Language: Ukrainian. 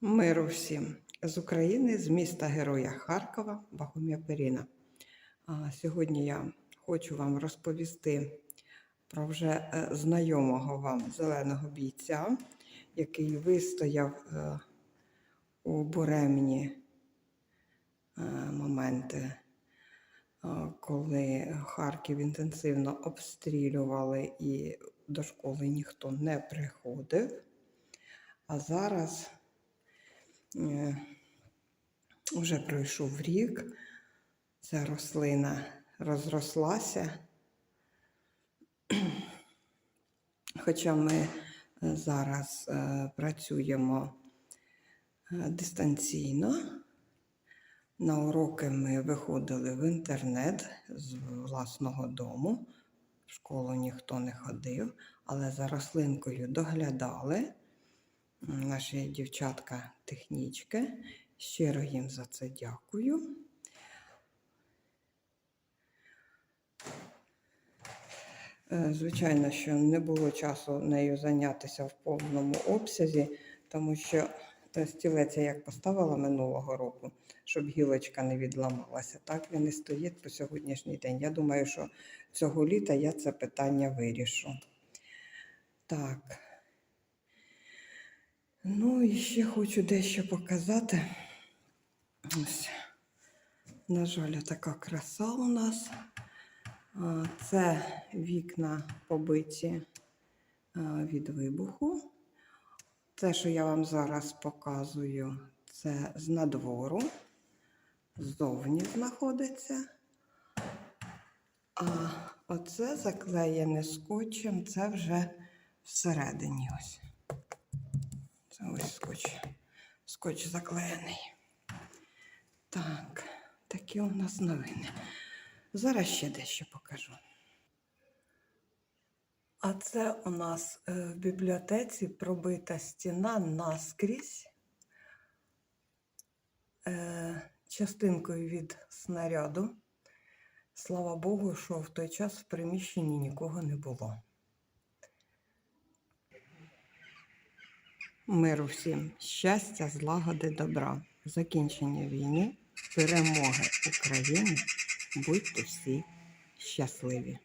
Миру всім з України, з міста Героя Харкова, Бахум'я Періна. Сьогодні я хочу вам розповісти про вже е, знайомого вам зеленого бійця, який вистояв е, у буремні е, моменти, коли Харків інтенсивно обстрілювали і до школи ніхто не приходив. А зараз вже пройшов рік, ця рослина розрослася. Хоча ми е, зараз е, працюємо е, дистанційно, на уроки ми виходили в інтернет з власного дому. В школу ніхто не ходив, але за рослинкою доглядали наші дівчатка-технічки. Щиро їм за це дякую. Е, Звичайно, що не було часу нею зайнятися в повному обсязі, тому що е, стілець я як поставила минулого року, щоб гілочка не відламалася. Так він і стоїть по сьогоднішній день. Я думаю, що цього літа я це питання вирішу. Так. Ну і ще хочу дещо показати. Ось, на жаль, така краса у нас. Це вікна побиті від вибуху. Те, що я вам зараз показую, це з надвору, ззовні знаходиться. А оце заклеєне скотчем, це вже всередині ось. Це ось скотч. Скотч заклеєний. Так, такі у нас новини. Зараз ще дещо покажу. А це у нас е, в бібліотеці пробита стіна наскрізь е, частинкою від снаряду. Слава Богу, що в той час в приміщенні нікого не було. Миру всім, щастя, злагоди, добра, закінчення війни, перемоги України. Будьте всі щасливі!